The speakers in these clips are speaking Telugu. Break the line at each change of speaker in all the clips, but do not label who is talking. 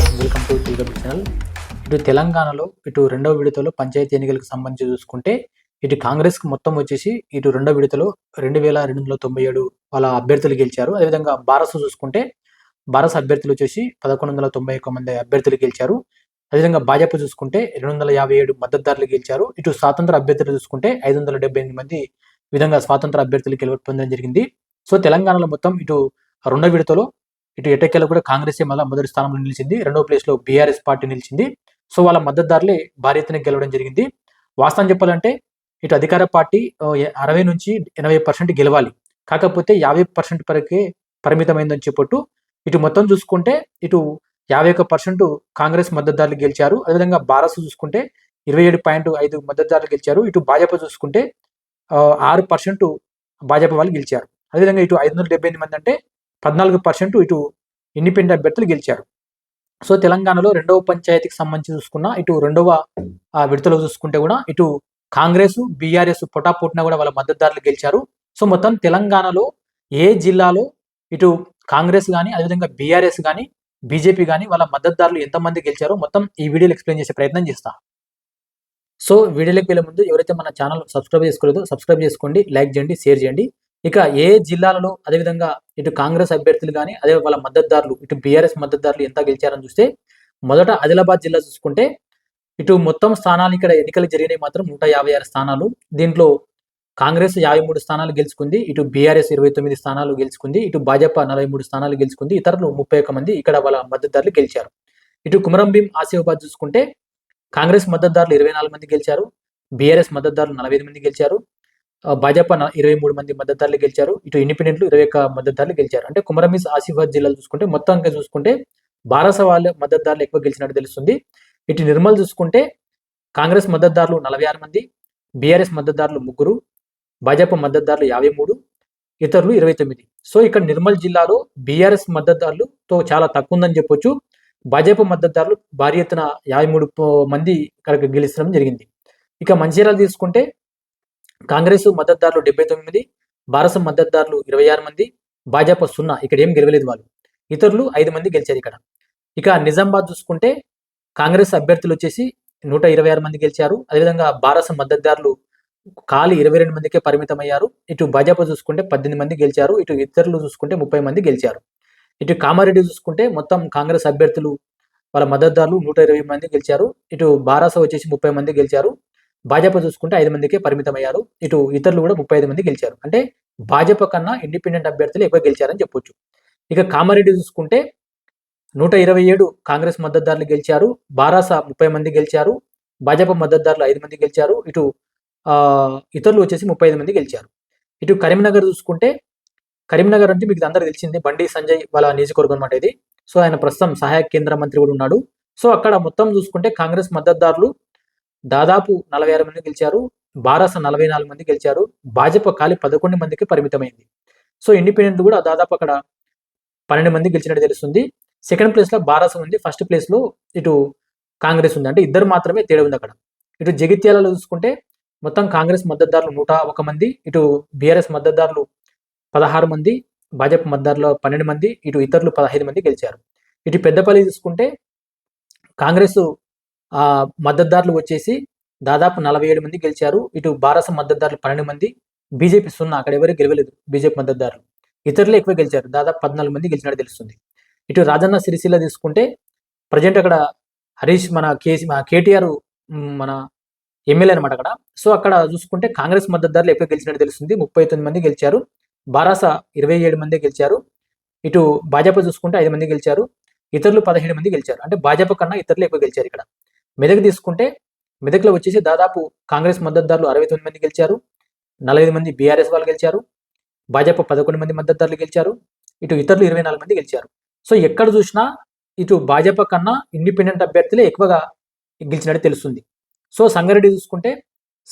Hi welcome to TW channel. ఇటు తెలంగాణలో ఇటు రెండవ విడతలో పంచాయతీ ఎన్నికలకు సంబంధించి చూసుకుంటే ఇటు కాంగ్రెస్కి మొత్తం వచ్చేసి ఇటు రెండవ విడతలో రెండు వేల రెండు వందల తొంభై ఏడు వాళ్ళ అభ్యర్థులు గెలిచారు. అదేవిధంగా భారత్ చూసుకుంటే భారత్ అభ్యర్థులు వచ్చేసి పదకొండు వందల తొంభై ఒక్క మంది అభ్యర్థులు గెలిచారు. అదేవిధంగా భాజపా చూసుకుంటే రెండు వందల యాభై ఏడు మద్దతుదారులు గెలిచారు. ఇటు స్వాతంత్ర అభ్యర్థులు చూసుకుంటే ఐదు వందల డెబ్బై ఎనిమిది మంది విధంగా స్వాతంత్ర అభ్యర్థులు గెలుపు పొందడం జరిగింది. సో తెలంగాణలో మొత్తం ఇటు రెండో విడతలో ఇటు ఎటకెళ్ళ కూడా కాంగ్రెస్ మళ్ళీ మొదటి స్థానంలో నిలిచింది. రెండో ప్లేస్లో బీఆర్ఎస్ పార్టీ నిలిచింది. సో వాళ్ళ మద్దతుదారులే భారీ ఎత్తున గెలవడం జరిగింది. వాస్తవం చెప్పాలంటే ఇటు అధికార పార్టీ అరవై నుంచి ఎనభై పర్సెంట్ గెలవాలి. కాకపోతే యాభై పర్సెంట్ వరకే పరిమితమైందని చెప్పొట్టు. ఇటు మొత్తం చూసుకుంటే ఇటు యాభై ఒక్క పర్సెంట్ కాంగ్రెస్ మద్దతుదారులు గెలిచారు. అదేవిధంగా భారత్ చూసుకుంటే ఇరవై ఏడు పాయింట్ ఐదు మద్దతుదారులు గెలిచారు. ఇటు భాజపా చూసుకుంటే ఆరు పర్సెంట్ భాజపా వాళ్ళు గెలిచారు. అదేవిధంగా ఇటు ఐదు వందల డెబ్బై ఎనిమిది మంది అంటే పద్నాలుగు పర్సెంట్ ఇటు ఇండిపెండెంట్ అభ్యర్థులు గెలిచారు. సో తెలంగాణలో రెండవ పంచాయతీకి సంబంధించి చూసుకున్న ఇటు రెండవ విడతలు విడతలో చూసుకుంటే కూడా ఇటు కాంగ్రెస్ బీఆర్ఎస్ పొటాపోట్న కూడా వాళ్ళ మద్దతుదారులు గెలిచారు. సో మొత్తం తెలంగాణలో ఏ జిల్లాలో ఇటు కాంగ్రెస్ కానీ అదేవిధంగా బీఆర్ఎస్ కానీ బీజేపీ కానీ వాళ్ళ మద్దతుదారులు ఎంతమంది గెలిచారో మొత్తం ఈ వీడియోలో ఎక్స్ప్లెయిన్ చేసే ప్రయత్నం చేస్తా. సో వీడియోలోకి వెళ్ళే ముందు ఎవరైతే మన ఛానల్ సబ్స్క్రైబ్ చేసుకోలేదో సబ్స్క్రైబ్ చేసుకోండి లైక్ చేయండి షేర్ చేయండి. ఇక ఏ జిల్లాలలో అదేవిధంగా ఇటు కాంగ్రెస్ అభ్యర్థులు కానీ అదే వాళ్ళ మద్దతుదారులు ఇటు బీఆర్ఎస్ మద్దతుదారులు ఎంత గెలిచారని చూస్తే మొదట ఆదిలాబాద్ జిల్లా చూసుకుంటే ఇటు మొత్తం స్థానాలు ఇక్కడ ఎన్నికలు జరిగినాయి మాత్రం నూట యాభై ఆరు స్థానాలు. దీంట్లో కాంగ్రెస్ యాభై మూడు స్థానాలు గెలుచుకుంది ఇటు బీఆర్ఎస్ ఇరవై తొమ్మిది స్థానాలు గెలుచుకుంది ఇటు భాజపా నలభై మూడు స్థానాలు గెలుచుకుంది ఇతరులు ముప్పై ఒక్క మంది ఇక్కడ వాళ్ళ మద్దతుదారులు గెలిచారు. ఇటు కుమరం భీం ఆసిఫాబాద్ చూసుకుంటే కాంగ్రెస్ మద్దతుదారులు ఇరవై నాలుగు మంది గెలిచారు బీఆర్ఎస్ మద్దతుదారులు నలభై ఐదు మంది గెలిచారు భాజపా న- ఇరవై మూడు మంది మద్దతుదారులు గెలిచారు. ఇటు ఇండిపెండెంట్లు ఇరవై ఒక్క మద్దతుదారులు గెలిచారు. అంటే కుమరమిస్ ఆసిఫాబాద్ జిల్లాలు చూసుకుంటే మొత్తంగా చూసుకుంటే బారాస వాళ్ళ మద్దతుదారులు ఎక్కువ గెలిచినట్టు తెలుస్తుంది. ఇటు నిర్మల్ చూసుకుంటే కాంగ్రెస్ మద్దతుదారులు నలభై ఆరు మంది బీఆర్ఎస్ మద్దతుదారులు ముగ్గురు భాజపా మద్దతుదారులు యాభై మూడు ఇతరులు ఇరవై తొమ్మిది. సో ఇక్కడ నిర్మల్ జిల్లాలో బీఆర్ఎస్ మద్దతుదారులతో చాలా తక్కువ ఉందని చెప్పొచ్చు. భాజపా మద్దతుదారులు భారీ ఎత్తున యాభై మూడు మంది ఇక్కడ గెలిచడం జరిగింది. ఇక మంచిర్యాల తీసుకుంటే కాంగ్రెస్ మద్దతుదారులు డెబ్బై తొమ్మిది భారత మద్దతుదారులు ఇరవై ఆరు మంది భాజపా సున్నా. ఇక్కడ ఏం గెలవలేదు వాళ్ళు. ఇతరులు ఐదు మంది గెలిచారు ఇక్కడ. ఇక నిజామాబాద్ చూసుకుంటే కాంగ్రెస్ అభ్యర్థులు వచ్చేసి నూట ఇరవై ఆరు మంది గెలిచారు. అదేవిధంగా భారత మద్దతుదారులు ఖాళీ ఇరవై రెండు మందికే పరిమితమయ్యారు. ఇటు భాజపా చూసుకుంటే పద్దెనిమిది మంది గెలిచారు. ఇటు ఇతరులు చూసుకుంటే ముప్పై మంది గెలిచారు. ఇటు కామారెడ్డి చూసుకుంటే మొత్తం కాంగ్రెస్ అభ్యర్థులు వాళ్ళ మద్దతుదారులు నూట ఇరవై మంది గెలిచారు. ఇటు బారాస వచ్చేసి ముప్పై మంది గెలిచారు. భాజపా చూసుకుంటే ఐదు మందికే పరిమితమయ్యారు. ఇటు ఇతరులు కూడా ముప్పై ఐదు మంది గెలిచారు. అంటే భాజపా కన్నా ఇండిపెండెంట్ అభ్యర్థులు ఎక్కువ గెలిచారని చెప్పొచ్చు. ఇక కామారెడ్డి చూసుకుంటే నూట ఇరవై ఏడు కాంగ్రెస్ మద్దతుదారులు గెలిచారు. బారాస ముప్పై మంది గెలిచారు. భాజపా మద్దతుదారులు ఐదు మంది గెలిచారు. ఇటు ఆ, ఇతరులు వచ్చేసి ముప్పై ఐదు మంది గెలిచారు. ఇటు కరీంనగర్ చూసుకుంటే కరీంనగర్ అంటే మీకు అందరూ తెలిసింది బండి సంజయ్ వాళ్ళ నియోజకవర్గం అనమాట ఇది. సో ఆయన ప్రస్తుతం సహాయక కేంద్ర మంత్రి కూడా ఉన్నాడు. సో అక్కడ మొత్తం చూసుకుంటే కాంగ్రెస్ మద్దతుదారులు దాదాపు నలభై ఆరు మంది గెలిచారు బారాస నలభై నాలుగు మంది గెలిచారు భాజపా ఖాళీ పదకొండు మందికి పరిమితమైంది. సో ఇండిపెండెంట్ కూడా దాదాపు అక్కడ పన్నెండు మంది గెలిచినట్టు తెలుస్తుంది. సెకండ్ ప్లేస్లో బారాస ఉంది ఫస్ట్ ప్లేస్లో ఇటు కాంగ్రెస్ ఉంది. అంటే ఇద్దరు మాత్రమే తేడా ఉంది అక్కడ. ఇటు జగిత్యాలలో చూసుకుంటే మొత్తం కాంగ్రెస్ మద్దతుదారులు నూట ఒక మంది ఇటు బీఆర్ఎస్ మద్దతుదారులు పదహారు మంది భాజపా మద్దతుదారులు పన్నెండు మంది ఇటు ఇతరులు పదహైదు మంది గెలిచారు. ఇటు పెద్దపల్లి చూసుకుంటే కాంగ్రెస్ మద్దతుదారులు వచ్చేసి దాదాపు నలభై ఏడు మంది గెలిచారు. ఇటు బారస మద్దతుదారులు పన్నెండు మంది బీజేపీ సున్నా అక్కడ ఎవరు గెలవలేదు బీజేపీ మద్దతుదారులు. ఇతరులు ఎక్కువ గెలిచారు దాదాపు పద్నాలుగు మంది గెలిచినట్టు తెలుస్తుంది. ఇటు రాజన్న సిరిసిల్ల తీసుకుంటే ప్రజెంట్ అక్కడ హరీష్ మన కేసీ మన కేటీఆర్ మన ఎమ్మెల్యే అనమాట అక్కడ. సో అక్కడ చూసుకుంటే కాంగ్రెస్ మద్దతుదారులు ఎక్కువ గెలిచినట్టు తెలుస్తుంది. ముప్పై తొమ్మిది మంది గెలిచారు. బారాస ఇరవై ఏడు మంది గెలిచారు. ఇటు భాజపా చూసుకుంటే ఐదు మంది గెలిచారు. ఇతరులు పదిహేడు మంది గెలిచారు. అంటే భాజపా కన్నా ఇతరులు ఎక్కువ గెలిచారు ఇక్కడ. మెదక్ తీసుకుంటే మెదక్లో వచ్చేసి దాదాపు కాంగ్రెస్ మద్దతుదారులు అరవై తొమ్మిది మంది గెలిచారు నలభై మంది బీఆర్ఎస్ వాళ్ళు గెలిచారు భాజపా పదకొండు మంది మద్దతుదారులు గెలిచారు ఇటు ఇతరులు ఇరవై నాలుగు మంది గెలిచారు. సో ఎక్కడ చూసినా ఇటు భాజపా కన్నా ఇండిపెండెంట్ అభ్యర్థులే ఎక్కువగా గెలిచినట్టు తెలుస్తుంది. సో సంగారెడ్డి చూసుకుంటే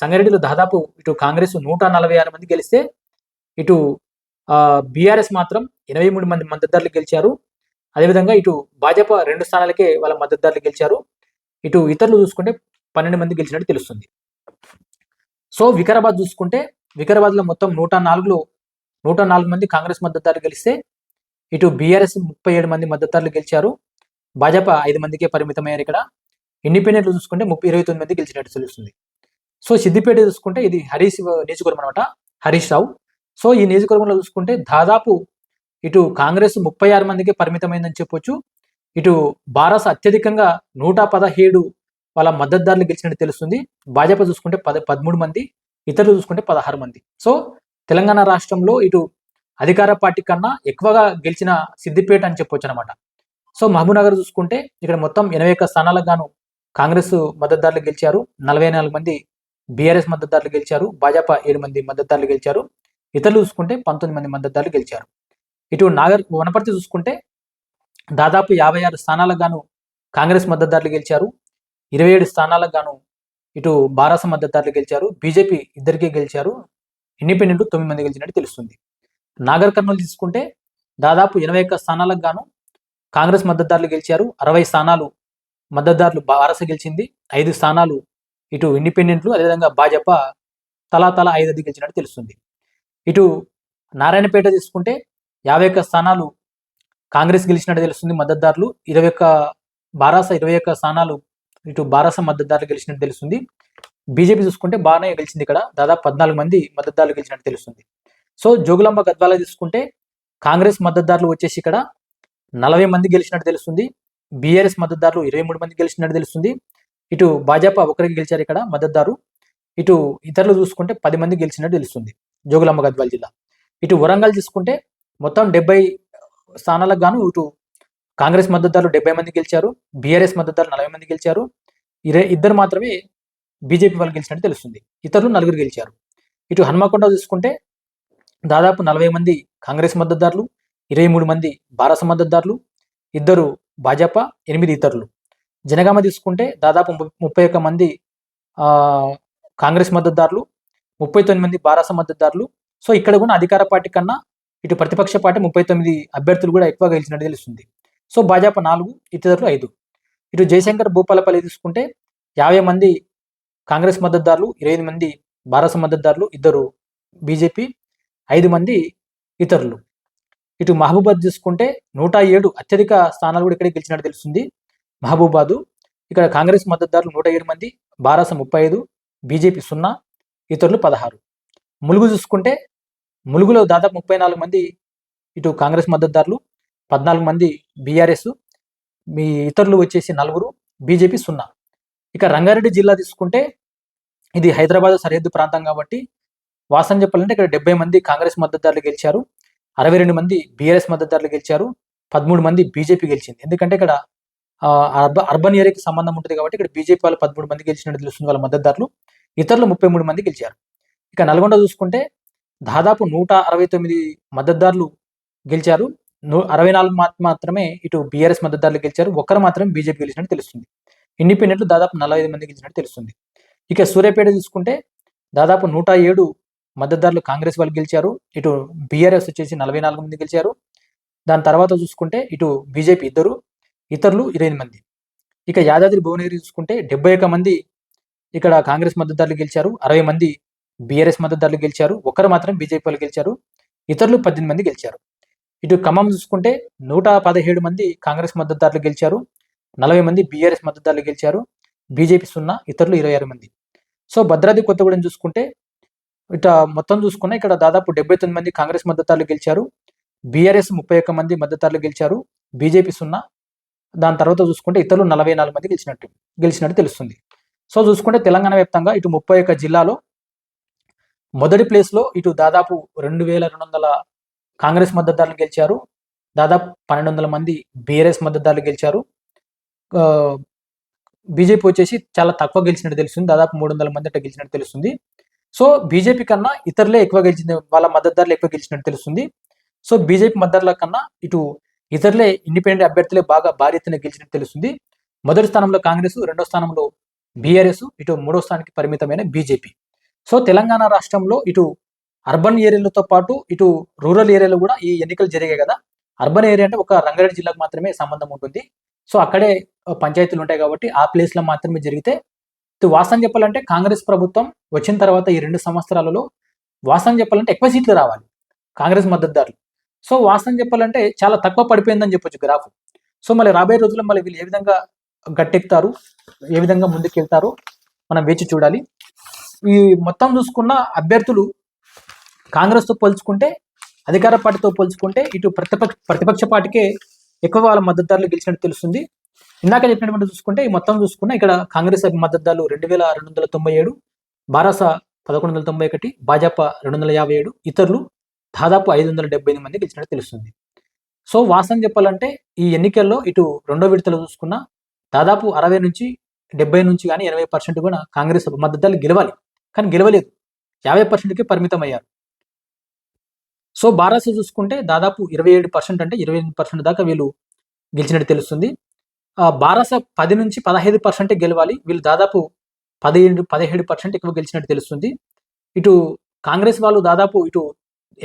సంగారెడ్డిలో దాదాపు ఇటు కాంగ్రెస్ నూట నలభై ఆరు మంది గెలిస్తే ఇటు బీఆర్ఎస్ మాత్రం ఎనభై మూడు మంది మద్దతుదారులు గెలిచారు. అదేవిధంగా ఇటు భాజపా రెండు స్థానాలకే వాళ్ళ మద్దతుదారులు గెలిచారు. ఇటు ఇతరులు చూసుకుంటే పన్నెండు మంది గెలిచినట్టు తెలుస్తుంది. సో వికారాబాద్ చూసుకుంటే వికారాబాద్లో మొత్తం నూట నాలుగులో నూట నాలుగు మంది కాంగ్రెస్ మద్దతుదారులు గెలిస్తే ఇటు బీఆర్ఎస్ ముప్పై ఏడు మంది మద్దతుదారులు గెలిచారు. భాజపా ఐదు మందికే పరిమితమయ్యారు ఇక్కడ. ఇండిపెండెంట్లు చూసుకుంటే ముప్పై ఇరవై తొమ్మిది మంది గెలిచినట్టు తెలుస్తుంది. సో సిద్దిపేట చూసుకుంటే ఇది హరీష్ నియోజకవర్గం అనమాట హరీష్ రావు. సో ఈ నియోజకవర్గంలో చూసుకుంటే దాదాపు ఇటు కాంగ్రెస్ ముప్పై ఆరు మందికి పరిమితమైందని చెప్పొచ్చు. ఇటు భారస్ అత్యధికంగా నూట పదహేడు వాళ్ళ మద్దతుదారులు గెలిచినట్టు తెలుస్తుంది. భాజపా చూసుకుంటే పద పదమూడు మంది ఇతరులు చూసుకుంటే పదహారు మంది. సో తెలంగాణ రాష్ట్రంలో ఇటు అధికార పార్టీ కన్నా ఎక్కువగా గెలిచిన సిద్దిపేట అని చెప్పొచ్చు అనమాట సో మహబూబ్నగర్ చూసుకుంటే ఇక్కడ మొత్తం ఎనభై ఒక్క స్థానాలకు గాను కాంగ్రెస్ మద్దతుదారులు గెలిచారు. నలభై నాలుగు మంది బీఆర్ఎస్ మద్దతుదారులు గెలిచారు. భాజపా ఏడు మంది మద్దతుదారులు గెలిచారు. ఇతరులు చూసుకుంటే పంతొమ్మిది మంది మద్దతుదారులు గెలిచారు. ఇటు నాగర్ వనపర్తి చూసుకుంటే దాదాపు యాభై ఆరు స్థానాలకు గాను కాంగ్రెస్ మద్దతుదారులు గెలిచారు. ఇరవై ఏడు స్థానాలకు గాను ఇటు బారాస మద్దతుదారులు గెలిచారు. బీజేపీ ఇద్దరికే గెలిచారు. ఇండిపెండెంట్ తొమ్మిది మంది గెలిచినట్టు తెలుస్తుంది. నాగర్ కర్నూలు తీసుకుంటే దాదాపు ఎనభై ఒక్క స్థానాలకు గాను కాంగ్రెస్ మద్దతుదారులు గెలిచారు. అరవై స్థానాలు మద్దతుదారులు బారస గెలిచింది. ఐదు స్థానాలు ఇటు ఇండిపెండెంట్లు అదేవిధంగా భాజపా తలా తలా ఐదు అది గెలిచినట్టు తెలుస్తుంది. ఇటు నారాయణపేట తీసుకుంటే యాభై ఒక్క స్థానాలు కాంగ్రెస్ గెలిచినట్టు తెలుస్తుంది మద్దతుదారులు. ఇరవై ఒక్క బారాస ఇరవై ఒక్క స్థానాలు ఇటు బారాస మద్దతుదారులు గెలిచినట్టు తెలుస్తుంది. బీజేపీ చూసుకుంటే బాగానే గెలిచింది ఇక్కడ. దాదాపు పద్నాలుగు మంది మద్దతుదారులు గెలిచినట్టు తెలుస్తుంది. సో జోగులాంబ గద్వాల తీసుకుంటే కాంగ్రెస్ మద్దతుదారులు వచ్చేసి ఇక్కడ నలభై మంది గెలిచినట్టు తెలుస్తుంది. బీఆర్ఎస్ మద్దతుదారులు ఇరవై మూడు మంది గెలిచినట్టు తెలుస్తుంది. ఇటు భాజపా ఒకరికి గెలిచారు ఇక్కడ మద్దతుదారు. ఇటు ఇతరులు చూసుకుంటే పది మంది గెలిచినట్టు తెలుస్తుంది జోగులాంబ గద్వాల జిల్లా. ఇటు వరంగల్ తీసుకుంటే మొత్తం డెబ్బై స్థానాలకు గాను ఇటు కాంగ్రెస్ మద్దతుదారులు డెబ్బై మంది గెలిచారు బీఆర్ఎస్ మద్దతుదారులు నలభై మంది గెలిచారు. ఇరే ఇద్దరు మాత్రమే బీజేపీ వాళ్ళు గెలిచినట్టు తెలుస్తుంది. ఇతరులు నలుగురు గెలిచారు. ఇటు హన్మకొండ చూసుకుంటే దాదాపు నలభై మంది కాంగ్రెస్ మద్దతుదారులు ఇరవై మూడు మంది భారత మద్దతుదారులు ఇద్దరు భాజపా ఎనిమిది ఇతరులు. జనగామ తీసుకుంటే దాదాపు ముప్పై ఒక్క మంది ఆ, కాంగ్రెస్ మద్దతుదారులు ముప్పై తొమ్మిది మంది భారత మద్దతుదారులు. సో ఇక్కడ కూడా అధికార పార్టీ కన్నా ఇటు ప్రతిపక్ష పార్టీ ముప్పై తొమ్మిది అభ్యర్థులు కూడా ఎక్కువగా గెలిచినట్టు తెలుస్తుంది. సో భాజపా నాలుగు ఇతరులు ఐదు. ఇటు జయశంకర్ భూపాలపల్లి తీసుకుంటే యాభై మంది కాంగ్రెస్ మద్దతుదారులు ఇరవై మంది భారత మద్దతుదారులు ఇద్దరు బీజేపీ ఐదు మంది ఇతరులు. ఇటు మహబూబాద్ చూసుకుంటే నూట ఏడు అత్యధిక స్థానాలు కూడా ఇక్కడ గెలిచినట్టు తెలుస్తుంది. మహబూబాదు ఇక్కడ కాంగ్రెస్ మద్దతుదారులు నూట ఏడు మంది భారత ముప్పై ఐదు బీజేపీ సున్నా ఇతరులు పదహారు. ములుగు చూసుకుంటే ములుగులో దాదాపు ముప్పై నాలుగు మంది ఇటు కాంగ్రెస్ మద్దతుదారులు పద్నాలుగు మంది బీఆర్ఎస్ మీ ఇతరులు వచ్చేసి నలుగురు బీజేపీ సున్నా. ఇక రంగారెడ్డి జిల్లా తీసుకుంటే ఇది హైదరాబాద్ సరిహద్దు ప్రాంతం కాబట్టి వాస్తవం చెప్పాలంటే ఇక్కడ డెబ్బై మంది కాంగ్రెస్ మద్దతుదారులు గెలిచారు అరవై రెండు మంది బీఆర్ఎస్ మద్దతుదారులు గెలిచారు పదమూడు మంది బీజేపీ గెలిచింది. ఎందుకంటే ఇక్కడ అర్బ అర్బన్ ఏరియాకి సంబంధం ఉంటుంది కాబట్టి ఇక్కడ బీజేపీ వాళ్ళు పదమూడు మంది గెలిచినట్టు తెలుస్తుంది వాళ్ళ మద్దతుదారులు ఇతరులు ముప్పై మూడు మంది గెలిచారు. ఇక నల్గొండ చూసుకుంటే దాదాపు నూట అరవై తొమ్మిది మద్దతుదారులు గెలిచారు. నూ అరవై నాలుగు మాత్రమే ఇటు బీఆర్ఎస్ మద్దతుదారులు గెలిచారు. ఒక్కరు మాత్రమే బీజేపీ గెలిచినట్టు తెలుస్తుంది. ఇండిపెండెంట్లు దాదాపు నలభై ఐదు మంది గెలిచినట్టు తెలుస్తుంది. ఇక సూర్యాపేట చూసుకుంటే దాదాపు నూట ఏడు మద్దతుదారులు కాంగ్రెస్ వాళ్ళు గెలిచారు. ఇటు బీఆర్ఎస్ వచ్చేసి నలభై నాలుగు మంది గెలిచారు. దాని తర్వాత చూసుకుంటే ఇటు బీజేపీ ఇద్దరు ఇతరులు ఇరవై మంది. ఇక యాదాద్రి భువనగిరి చూసుకుంటే డెబ్బై ఒక్క మంది ఇక్కడ కాంగ్రెస్ మద్దతుదారులు గెలిచారు. అరవై మంది బీఆర్ఎస్ మద్దతుదారులు గెలిచారు ఒకరు మాత్రం బీజేపీ వాళ్ళు గెలిచారు ఇతరులు పద్దెనిమిది మంది గెలిచారు. ఇటు ఖమ్మం చూసుకుంటే నూట పదిహేడు మంది కాంగ్రెస్ మద్దతుదారులు గెలిచారు నలభై మంది బీఆర్ఎస్ మద్దతుదారులు గెలిచారు బీజేపీ సున్నా ఇతరులు ఇరవై ఆరు మంది. సో భద్రాద్రి కొత్తగూడెం చూసుకుంటే ఇట మొత్తం చూసుకున్నా ఇక్కడ దాదాపు డెబ్బై తొమ్మిది మంది కాంగ్రెస్ మద్దతుదారులు గెలిచారు బీఆర్ఎస్ ముప్పై ఒక్క మంది మద్దతుదారులు గెలిచారు బీజేపీ సున్నా దాని తర్వాత చూసుకుంటే ఇతరులు నలభై నాలుగు మంది గెలిచినట్టు గెలిచినట్టు తెలుస్తుంది. సో చూసుకుంటే తెలంగాణ వ్యాప్తంగా ఇటు ముప్పై ఒక్క జిల్లాలో మొదటి ప్లేస్లో ఇటు దాదాపు రెండు వేల రెండు వందల కాంగ్రెస్ మద్దతుదారులు గెలిచారు. దాదాపు పన్నెండు వందల మంది బీఆర్ఎస్ మద్దతుదారులు గెలిచారు. బీజేపీ వచ్చేసి చాలా తక్కువ గెలిచినట్టు తెలుస్తుంది. దాదాపు మూడు వందల మంది అట్లా గెలిచినట్టు తెలుస్తుంది. సో బీజేపీ కన్నా ఇతరులే ఎక్కువ గెలిచింది వాళ్ళ మద్దతుదారులు ఎక్కువ గెలిచినట్టు తెలుస్తుంది. సో బీజేపీ మద్దతుల కన్నా ఇటు ఇతరులే ఇండిపెండెంట్ అభ్యర్థులే బాగా భారీ ఎత్తున గెలిచినట్టు తెలుస్తుంది. మొదటి స్థానంలో కాంగ్రెస్ రెండో స్థానంలో బీఆర్ఎస్ ఇటు మూడో స్థానానికి పరిమితమైన బీజేపీ. సో తెలంగాణ రాష్ట్రంలో ఇటు అర్బన్ ఏరియాలతో పాటు ఇటు రూరల్ ఏరియాలో కూడా ఈ ఎన్నికలు జరిగాయి కదా. అర్బన్ ఏరియా అంటే ఒక రంగారెడ్డి జిల్లాకు మాత్రమే సంబంధం ఉంటుంది. సో అక్కడే పంచాయతీలు ఉంటాయి కాబట్టి ఆ ప్లేస్లో మాత్రమే జరిగితే వాస్తవం చెప్పాలంటే కాంగ్రెస్ ప్రభుత్వం వచ్చిన తర్వాత ఈ రెండు సంవత్సరాలలో వాస్తవం చెప్పాలంటే ఎక్కువ సీట్లు రావాలి కాంగ్రెస్ మద్దతుదారులు. సో వాస్తవం చెప్పాలంటే చాలా తక్కువ పడిపోయిందని చెప్పొచ్చు గ్రాఫ్ సో మళ్ళీ రాబోయే రోజుల్లో మళ్ళీ వీళ్ళు ఏ విధంగా గట్టెక్కుతారు ఏ విధంగా ముందుకెళ్తారో మనం వేచి చూడాలి. ఈ మొత్తం చూసుకున్న అభ్యర్థులు కాంగ్రెస్తో పోల్చుకుంటే అధికార పార్టీతో పోల్చుకుంటే ఇటు ప్రతిపక్ష ప్రతిపక్ష పార్టీకే ఎక్కువ వాళ్ళ మద్దతుదారులు గెలిచినట్టు తెలుస్తుంది. ఇందాక చెప్పినటువంటి చూసుకుంటే ఈ మొత్తం చూసుకున్న ఇక్కడ కాంగ్రెస్ మద్దతుదారులు రెండు వేల రెండు వందల తొంభై ఏడు బారాస పదకొండు వందల తొంభై ఒకటి భాజపా రెండు వందల యాభై ఏడు ఇతరులు దాదాపు ఐదు వందల డెబ్బై ఎనిమిది మంది గెలిచినట్టు తెలుస్తుంది. సో వాస్తవం చెప్పాలంటే ఈ ఎన్నికల్లో ఇటు రెండో విడతలో చూసుకున్న దాదాపు అరవై నుంచి డెబ్బై నుంచి కానీ ఎనభై పర్సెంట్ కూడా కాంగ్రెస్ మద్దతుదారులు గెలవాలి. కానీ గెలవలేదు. యాభై పర్సెంట్కి పరిమితం అయ్యారు సో బారాస చూసుకుంటే దాదాపు ఇరవై ఏడు పర్సెంట్ అంటే ఇరవై ఎనిమిది పర్సెంట్ దాకా వీళ్ళు గెలిచినట్టు తెలుస్తుంది. బారాస పది నుంచి పదహైదు పర్సెంటే గెలవాలి. వీళ్ళు దాదాపు పదిహేడు పదిహేడు పర్సెంట్ ఎక్కువ గెలిచినట్టు తెలుస్తుంది. ఇటు కాంగ్రెస్ వాళ్ళు దాదాపు ఇటు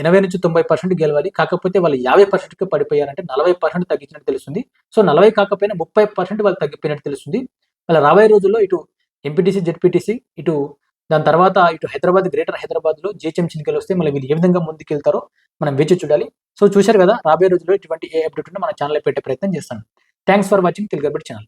ఎనభై నుంచి తొంభై పర్సెంట్ గెలవాలి. కాకపోతే వాళ్ళు యాభై పర్సెంట్కి పడిపోయారంటే నలభై పర్సెంట్ తగ్గించినట్టు తెలుస్తుంది. సో నలభై కాకపోయినా ముప్పై పర్సెంట్ వాళ్ళు తగ్గిపోయినట్టు తెలుస్తుంది. వాళ్ళ రాబోయే రోజుల్లో ఇటు ఎంపీటీసీ జెడ్పీటీసీ ఇటు దాని తర్వాత ఇటు హైదరాబాద్ గ్రేటర్ హైదరాబాద్లో జీహెచ్ఎం ఎన్నికలు వస్తే మళ్ళీ వీళ్ళు ఏ విధంగా ముందుకెళ్తారో మనం వేచి చూడాలి. సో చూశారు కదా రాబోయే రోజుల్లో ఇటువంటి ఏ అప్డేట్ ఉంటే మన ఛానల్ పెట్టే ప్రయత్నం చేస్తాను. Thanks for watching Telugu channel